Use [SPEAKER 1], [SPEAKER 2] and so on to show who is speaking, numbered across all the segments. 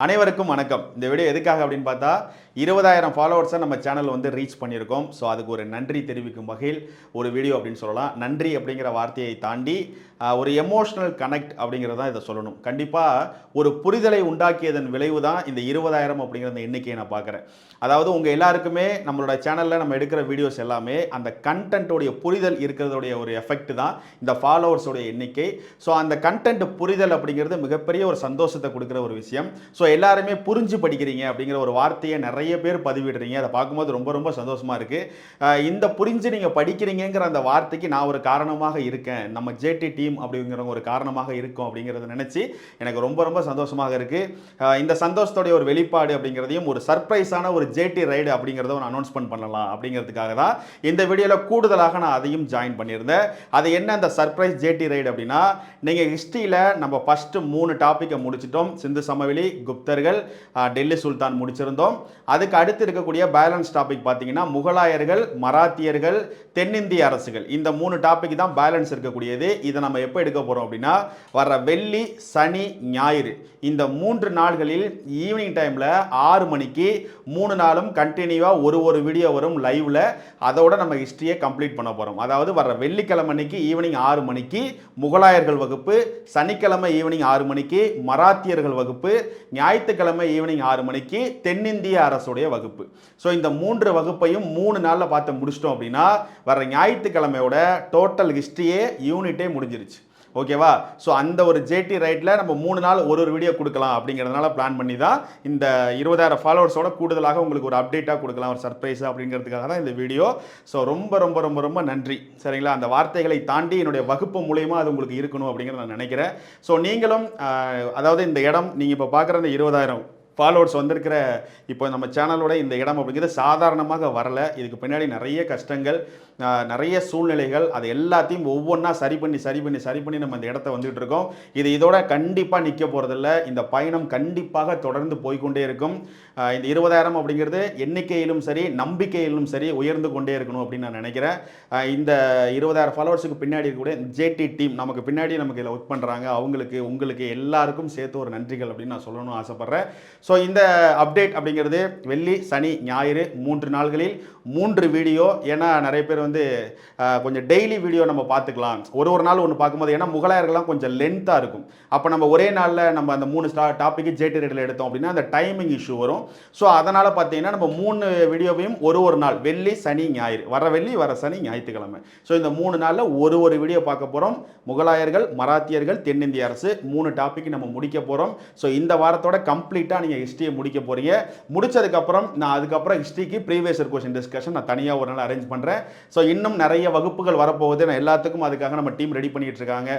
[SPEAKER 1] அனைவருக்கும் வணக்கம். இந்த வீடியோ எதுக்காக அப்படின்னு பார்த்தா இருபதாயிரம் ஃபாலோவர்ஸை நம்ம சேனல் வந்து ரீச் பண்ணியிருக்கோம். ஸோ அதுக்கு ஒரு நன்றி தெரிவிக்கும் வகையில் ஒரு வீடியோ அப்படின்னு சொல்லலாம். நன்றி அப்படிங்கிற வார்த்தையை தாண்டி ஒரு எமோஷ்னல் கனெக்ட் அப்படிங்கிறத இதை சொல்லணும். கண்டிப்பாக ஒரு புரிதலை உண்டாக்கியதன் விளைவு தான் இந்த இருபதாயிரம் அப்படிங்கிற அந்த எண்ணிக்கையை நான் பார்க்குறேன். அதாவது உங்கள் எல்லாருக்குமே நம்மளோட சேனலில் நம்ம எடுக்கிற வீடியோஸ் எல்லாமே அந்த கண்டென்ட்டோடைய புரிதல் இருக்கிறதோடைய ஒரு எஃபெக்ட் தான் இந்த ஃபாலோவர்ஸோடைய எண்ணிக்கை. ஸோ அந்த கண்டென்ட் புரிதல் அப்படிங்கிறது மிகப்பெரிய ஒரு சந்தோஷத்தை கொடுக்குற ஒரு விஷயம். ஸோ எல்லாருமே புரிஞ்சு படிக்கிறீங்க அப்படிங்கிற ஒரு வார்த்தையை நிறைய பேர் பதிவிடுறீங்க. அதை பார்க்கும்போது ரொம்ப ரொம்ப சந்தோஷமா இருக்கு. இந்த புரிஞ்சு நீங்கள் படிக்கிறீங்கிற அந்த வார்த்தைக்கு நான் ஒரு காரணமாக இருக்கேன். நம்ம ஜேடி டீம் அப்படிங்கிற ஒரு காரணமாக இருக்கும் அப்படிங்கிறத நினச்சி எனக்கு ரொம்ப ரொம்ப சந்தோஷமாக இருக்கு. இந்த சந்தோஷத்தோடைய ஒரு வெளிப்பாடு அப்படிங்கிறதையும் ஒரு சர்ப்ரைஸான ஒரு ஜேடி ரைடு அப்படிங்கிறத ஒரு அனௌன்ஸ்மெண்ட் பண்ணலாம் அப்படிங்கிறதுக்காக தான் இந்த வீடியோவில் கூடுதலாக நான் அதையும் ஜாயின் பண்ணியிருந்தேன். அது என்ன அந்த சர்ப்ரைஸ் ஜேடி ரைடு அப்படின்னா நீங்கள் ஹிஸ்ட்ரியில் நம்ம ஃபஸ்ட்டு மூணு டாப்பிக்கை முடிச்சிட்டோம். சிந்து சமவெளி குப்தர்கள் டெல்லி சுல்தான் முடிச்சிருந்தோம். அதுக்கு அடுத்து இருக்கக்கூடிய பேலன்ஸ் டாபிக் பார்த்தீங்கன்னா முகலாயர்கள் மராத்தியர்கள் தென்னிந்திய அரசுகள். இந்த மூணு டாபிக் தான் பேலன்ஸ் இருக்கக்கூடியது. இதை நம்ம எப்போ எடுக்க போகிறோம் அப்படின்னா வர்ற வெள்ளி சனி ஞாயிறு. இந்த மூன்று நாள்களில் ஈவினிங் டைமில் ஆறு மணிக்கு மூணு நாளும் கண்டினியூவாக ஒரு ஒரு வீடியோ வரும் லைவில் அதோட நம்ம ஹிஸ்ட்ரியை கம்ப்ளீட் பண்ண போகிறோம் அதாவது வர்ற வெள்ளிக்கிழமை அன்னைக்கு ஈவினிங் ஆறு மணிக்கு முகலாயர்கள் வகுப்பு சனிக்கிழமை ஈவினிங் ஆறு மணிக்கு மராத்தியர்கள் வகுப்பு ஞாயிற்றுக்கிழமை ஈவினிங் ஆறு மணிக்கு தென்னிந்திய அரசுடைய வகுப்பு. ஸோ இந்த மூன்று வகுப்பையும் மூணு நாளில் பார்த்து முடிச்சிட்டோம் அப்படின்னா வர ஞாயிற்றுக்கிழமையோட டோட்டல் ஹிஸ்ட்ரியே யூனிட்டே முடிஞ்சிருச்சு. ஓகேவா ஸோ அந்த ஒரு ஜேடி ரைட்டில் நம்ம மூணு நாள் ஒரு ஒரு வீடியோ கொடுக்கலாம் அப்படிங்கிறதுனால பிளான் பண்ணி தான் இந்த இருபதாயிரம் ஃபாலோவர்ஸோட கூடுதலாக உங்களுக்கு ஒரு அப்டேட்டாக கொடுக்கலாம் ஒரு சர்ப்ரைஸ் அப்படிங்கிறதுக்காக தான் இந்த வீடியோ ஸோ ரொம்ப ரொம்ப ரொம்ப ரொம்ப நன்றி. சரிங்களா? அந்த வார்த்தைகளை தாண்டி என்னுடைய வகுப்பு மூலயமா அது உங்களுக்கு இருக்கணும் அப்படிங்கிறத நான் நினைக்கிறேன். ஸோ நீங்களும் அதாவது இந்த இடம் நீங்கள் இப்போ பார்க்குற இந்த இருபதாயிரம் ஃபாலோவர்ஸ் வந்திருக்கிற இப்போ நம்ம சேனலோட இந்த இடம் அப்படிங்கிறது சாதாரணமாக வரல. இதுக்கு பின்னாடி நிறைய கஷ்டங்கள் நிறைய சூழ்நிலைகள் அது எல்லாத்தையும் ஒவ்வொன்றா சரி பண்ணி சரி பண்ணி சரி பண்ணி நம்ம இந்த இடத்த வந்துட்டு இருக்கோம். இது இதோட கண்டிப்பாக நிற்க போகிறதில்ல இந்த பயணம் கண்டிப்பாக தொடர்ந்து போய்க்கொண்டே இருக்கும். இந்த இருபதாயிரம் அப்படிங்கிறது எண்ணிக்கையிலும் சரி நம்பிக்கையிலும் சரி உயர்ந்து கொண்டே இருக்கணும் அப்படின்னு நான் நினைக்கிறேன். இந்த இருபதாயிரம் ஃபாலோவர்ஸுக்கு பின்னாடி இருக்கக்கூடிய ஜேடி டீம் நமக்கு பின்னாடி நமக்கு இதில் ஒர்க் பண்ணுறாங்க அவங்களுக்கு உங்களுக்கு எல்லாருக்கும் சேர்த்து ஒரு நன்றிகள் அப்படின்னு நான் சொல்லணும்னு ஆசைப்பட்றேன். ஸோ இந்த அப்டேட் அப்படிங்கிறது வெள்ளி சனி ஞாயிறு மூன்று நாள்களில் மூன்று வீடியோ ஏன்னா நிறைய பேர் வந்து கொஞ்சம் டெய்லி வீடியோ நம்ம பார்த்துக்கலாம். ஒரு ஒரு நாள் ஒன்று பார்க்கும்போது ஏன்னா முகலாயர்கள்லாம் கொஞ்சம் லென்த்தாக இருக்கும். அப்போ நம்ம ஒரே நாளில் நம்ம அந்த மூணு ஸ்டா டாப்பிக்கு ஜேடி ரேட்டில் எடுத்தோம் அப்படின்னா அந்த டைமிங் இஷ்யூ வரும். ஸோ அதனால் பார்த்தீங்கன்னா நம்ம மூணு வீடியோவையும் ஒரு ஒரு நாள் வெள்ளி சனி ஞாயிறு வர வெள்ளி வர சனி ஞாயிற்றுக்கிழமை. ஸோ இந்த மூணு நாளில் ஒரு ஒரு வீடியோ பார்க்க போகிறோம் முகலாயர்கள் மராத்தியர்கள் தென்னிந்திய அரசு மூணு டாபிக் நம்ம முடிக்க போகிறோம் ஸோ இந்த வாரத்தோட கம்ப்ளீட்டாக நீங்கள் ஹிஸ்ட்ரியை முடிக்க போகிறீங்க முடிச்சதுக்கப்புறம் நான் அதுக்கப்புறம் ஹிஸ்ட்ரிக்கு ப்ரீவியஸ் கொஸ்டின் டிஸ்கஷன் நான் தனியாக ஒரு நாள் அரேஞ்ச் பண்ணுறேன் ஸோ இன்னும் நிறைய வகுப்புகள் வரப்போகுது. நான் எல்லாத்துக்கும் அதுக்காக நம்ம டீம் ரெடி பண்ணிகிட்டு இருக்காங்க.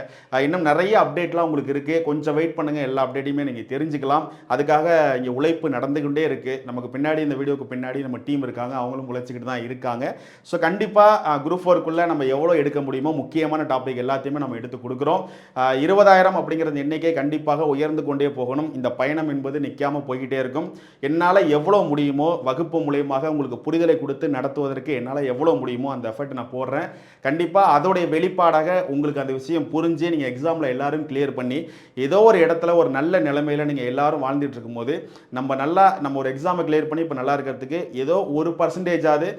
[SPEAKER 1] இன்னும் நிறைய அப்டேட்லாம் உங்களுக்கு இருக்குது கொஞ்சம் வெயிட் பண்ணுங்கள் எல்லா அப்டேட்டையுமே நீங்கள் தெரிஞ்சுக்கலாம். அதுக்காக இங்கே உழைப்பு நடந்துக்கிட்டே இருக்குது நமக்கு பின்னாடி இந்த வீடியோக்கு பின்னாடி நம்ம டீம் இருக்காங்க. அவங்களும் உழைச்சிக்கிட்டு தான் இருக்காங்க. ஸோ கண்டிப்பாக குரூப் ஃபோருக்குள்ளே நம்ம எவ்வளோ எடுக்க முடியுமோ முக்கியமான டாபிக் எல்லாத்தையுமே நம்ம எடுத்து கொடுக்குறோம். இருபதாயிரம் அப்படிங்கிறது எண்ணிக்கை கண்டிப்பாக உயர்ந்து கொண்டே போகணும். இந்த பயணம் என்பது நிற்காம போய்கிட்டே இருக்கும். என்னால் எவ்வளோ முடியுமோ வகுப்பு மூலியமாக உங்களுக்கு புரிதலை கொடுத்து நடத்துவதற்கு என்னால் எவ்வளோ முடியுமோ அந்த எஃபர்ட் நான் போடுறேன். கண்டிப்பாக அதோடைய வெளிப்பாடாக உங்களுக்கு அந்த விஷயம் புரிஞ்சு நீங்கள் எக்ஸாமில் எல்லாரும் கிளியர் பண்ணி ஏதோ ஒரு இடத்துல ஒரு நல்ல நிலைமையில் நீங்கள் எல்லாரும் வாழ்ந்துட்டு இருக்கும்போது நம்ம நல்லா நம்ம ஒரு எக்ஸாமை கிளியர் பண்ணி இப்போ நல்லா இருக்கிறதுக்கு ஏதோ ஒரு பர்சன்டேஜாவது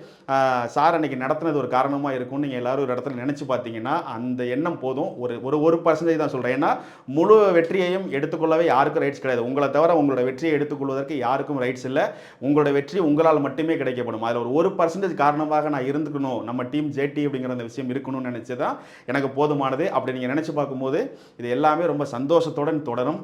[SPEAKER 1] சார் அன்னைக்கு நடத்தினது ஒரு காரணமாக இருக்கும்னு நீங்கள் எல்லாரும் ஒரு இடத்துல நினச்சி பார்த்தீங்கன்னா அந்த எண்ணம் போதும். ஒரு ஒரு ஒரு பர்சன்டேஜ் தான் சொல்கிறேன் ஏன்னா முழு வெற்றியையும் எடுத்துக்கொள்ளவே யாருக்கும் ரைட்ஸ் கிடையாது. உங்களை தவிர உங்களோட வெற்றியை எடுத்துக்கொள்வதற்கு யாருக்கும் ரைட்ஸ் இல்லை. உங்களோட வெற்றி உங்களால் மட்டுமே கிடைக்கப்படும். அதில் ஒரு ஒரு பர்சன்டேஜ் காரணமாக நான் இருந்துக்கணும். நம்ம டீம் ஜேடி அப்படிங்கிற அந்த விஷயம் இருக்கணும்னு நினச்சி தான் எனக்கு போதுமானது அப்படி நீங்கள் நினச்சி பார்க்கும்போது இது எல்லாமே ரொம்ப சந்தோஷத்துடன் தொடரும்.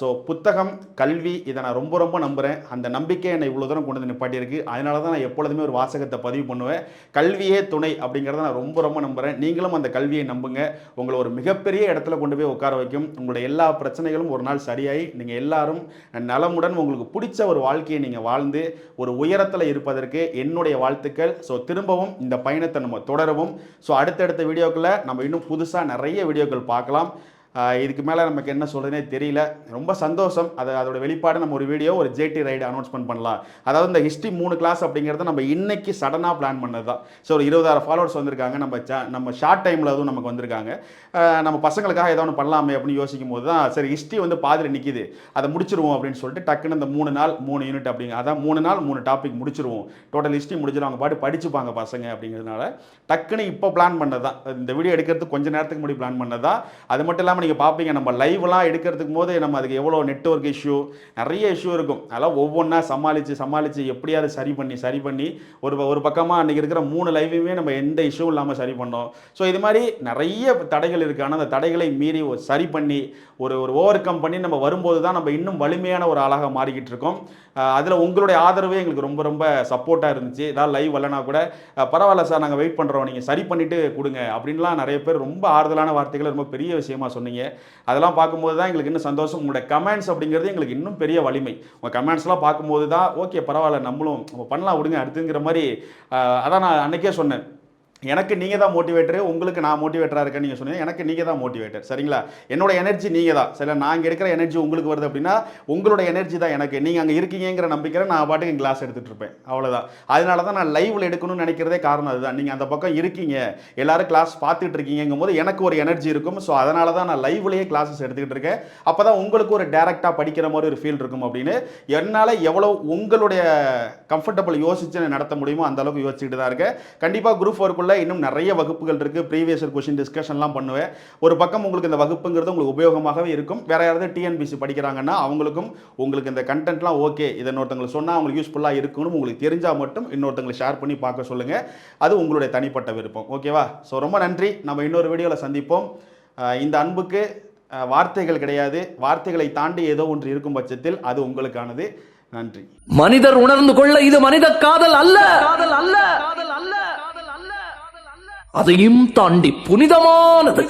[SPEAKER 1] ஸோ புத்தகம் கல்வி இதை நான் ரொம்ப ரொம்ப நம்புகிறேன் அந்த நம்பிக்கை என்னை இவ்வளோ தூரம் கொண்டு வந்து நிப்பாட்டியிருக்கு. அதனால தான் நான் எப்பொழுதுமே ஒரு வாசகத்தை பதிவு பண்ணுவேன். கல்வியே துணை அப்படிங்கிறத நான் ரொம்ப ரொம்ப நம்புகிறேன் நீங்களும் அந்த கல்வியை நம்புங்க. உங்களை ஒரு மிகப்பெரிய இடத்துல கொண்டு போய் உட்கார வைக்கும். உங்களுடைய எல்லா பிரச்சனைகளும் ஒரு நாள் சரியாகி நீங்கள் எல்லாரும் நலமுடன் உங்களுக்கு பிடிச்ச ஒரு வாழ்க்கையை நீங்கள் வாழ்ந்து ஒரு உயரத்தில் இருப்பதற்கு என்னுடைய வாழ்த்துக்கள். ஸோ திரும்பவும் இந்த பயணத்தை நம்ம தொடரவும். ஸோ அடுத்தடுத்த வீடியோக்களை நம்ம இன்னும் புதுசாக நிறைய வீடியோக்கள் பார்க்கலாம். இதுக்கு மேலே நமக்கு என்ன சொல்கிறதுனே தெரியல. ரொம்ப சந்தோஷம். அது அதோட வெளிப்பாடு நம்ம ஒரு வீடியோ ஒரு ஜேடி ரைடு அனௌன்ஸ்மெண்ட் பண்ணலாம். அதாவது இந்த ஹிஸ்ட்ரி மூணு கிளாஸ் அப்படிங்கிறத நம்ம இன்னைக்கு சடனாக பிளான் பண்ணது தான் ஸோ ஒரு இருபதாயிரம் ஃபாலோவர்ஸ் வந்திருக்காங்க. நம்ம cha- நம்ம ஷார்ட் டைமில் அதுவும் நமக்கு வந்திருக்காங்க. நம்ம பசங்களுக்காக ஏதோ ஒன்று பண்ணலாமே அப்படின்னு யோசிக்கும் போது தான் சரி ஹிஸ்ட்ரி வந்து பாதியில் நிற்கிது அதை முடிச்சிருவோம் அப்படின்னு சொல்லிட்டு டக்குன்னு இந்த மூணு நாள் மூணு யூனிட் அப்படிங்க அதான் மூணு நாள் மூணு டாபிக் முடிச்சிருவோம். டோட்டல் ஹிஸ்ட்ரி முடிச்சிடும் அவங்க பாட்டு படிச்சுப்பாங்க பசங்க அப்படிங்கிறதுனால டக்குன்னு இப்போ பிளான் பண்ணது தான் இந்த வீடியோ எடுக்கிறதுக்கு கொஞ்ச நேரத்துக்கு முன்னாடி பிளான் பண்ணது தான் அது மட்டும் இல்லாமல் நீங்கள் பார்ப்பீங்க நம்ம லைவ்லாம் எடுக்கிறதுக்கு போது நம்ம அதுக்கு எவ்வளோ நெட்வொர்க் இஷ்யூ நிறைய இஷ்யூ இருக்கும். அதெல்லாம் ஒவ்வொன்றா சமாளித்து சமாளித்து எப்படியாவது சரி பண்ணி சரி பண்ணி ஒரு ஒரு பக்கமாக அன்றைக்கி இருக்கிற மூணு லைவையுமே நம்ம எந்த இஷ்யூவும் இல்லாமல் சரி பண்ணோம். ஸோ இது மாதிரி நிறைய தடைகள் இருக்குது ஆனால் அந்த தடைகளை மீறி ஒரு சரி பண்ணி ஒரு ஒரு ஓவர் கம் பண்ணி நம்ம வரும்போது தான் நம்ம இன்னும் வலிமையான ஒரு ஆளாக மாறிக்கிட்டு இருக்கோம். அதில் உங்களுடைய ஆதரவே எங்களுக்கு ரொம்ப ரொம்ப சப்போர்ட்டாக இருந்துச்சு. ஏதாவது லைவ் வரலனா கூட பரவாயில்ல சார் நாங்கள் வெயிட் பண்ணுறோம் நீங்கள் சரி பண்ணிவிட்டு கொடுங்க. அப்படின்லாம் நிறைய பேர் ரொம்ப ஆறுதலான வார்த்தைகளை ரொம்ப பெரிய விஷயமா சொன்னீங்க. அதெல்லாம் பார்க்கும்போது தான் எங்களுக்கு இன்னும் சந்தோஷம். உங்களோட கமெண்ட்ஸ் அப்படிங்கிறது எங்களுக்கு இன்னும் பெரிய வலிமை. உங்கள் கமெண்ட்ஸ்லாம் பார்க்கும்போது தான் ஓகே பரவாயில்ல நம்மளும் நம்ம பண்ணலாம் விடுங்க அடுத்துங்கிற மாதிரி அதான் நான் அன்றைக்கே சொன்னேன். எனக்கு நீங்கள் தான் மோட்டிவேட்டரு உங்களுக்கு நான் மோட்டிவேட்டராக இருக்கேன்னு நீங்கள் சொன்னீங்க. எனக்கு நீங்கள் தான் மோட்டிவேட்டர் சரிங்களா? என்னோட எனர்ஜி நீங்கள் தான். சரி நாங்கள் எடுக்கிற எனர்ஜி உங்களுக்கு வருது அப்படின்னா உங்களோட எனர்ஜி தான் எனக்கு. நீங்கள் அங்கே இருக்கீங்கிற நம்பிக்கையில் நான் பாட்டுக்கு கிளாஸ் எடுத்துகிட்டு இருப்பேன். அவ்வளோதான் அதனால தான் நான் லைவில் எடுக்கணும்னு நினைக்கிறதே காரணம் அதுதான். நீங்கள் அந்த பக்கம் இருக்கீங்க. எல்லாரும் கிளாஸ் பார்த்துட்டு இருக்கீங்கும் போது எனக்கு ஒரு எனர்ஜி இருக்கும். ஸோ அதனால தான் நான் லைவ்லேயே கிளாஸஸ் எடுத்துக்கிட்டு இருக்கேன். அப்போ தான் உங்களுக்கு ஒரு டேரெக்டாக படிக்கிற மாதிரி ஒரு ஃபீல் இருக்கும் அப்படின்னு என்னால் எவ்வளோ உங்களுடைய கம்ஃபர்டபுள் யோசிச்சு நான் நடத்த முடியுமோ அந்த அளவுக்கு யோசிச்சுட்டு தான் இருக்கேன். கண்டிப்பாக குரூப் ஒர்க்குள்ள இன்னும் நிறைய வகுப்புகள் இருக்குது ப்ரீவியஸ் கொஷின் டிஸ்கஷன்லாம் பண்ணுவேன். ஒரு பக்கம் உங்களுக்கு இந்த வகுப்புங்கிறது உங்களுக்கு உபயோகமாகவே இருக்கும். வேற யாராவது டிஎன்பிசி படிக்கிறாங்கன்னா அவங்களுக்கும் உங்களுக்கு இந்த கண்டென்ட்லாம் ஓகே இதை இன்னொருத்தங்களுக்கு சொன்னால் அவங்களுக்கு யூஸ்ஃபுல்லாக இருக்கும்னு உங்களுக்கு தெரிஞ்சால் மட்டும் இன்னொருத்தங்களை ஷேர் பண்ணி பார்க்க சொல்லுங்கள் அது உங்களுடைய தனிப்பட்ட விருப்பம். ஓகேவா ஸோ ரொம்ப நன்றி. நம்ம இன்னொரு வீடியோவில் சந்திப்போம். இந்த அன்புக்கு வார்த்தைகள் கிடையாது. வார்த்தைகளை தாண்டி ஏதோ ஒன்று இருக்கும் பட்சத்தில் அது உங்களுக்கானது. நன்றி.
[SPEAKER 2] மனிதர் உணர்ந்து கொள்ள இது மனித காதல் அல்ல. காதல் அல்ல. அதையும் தாண்டி புனிதமானது.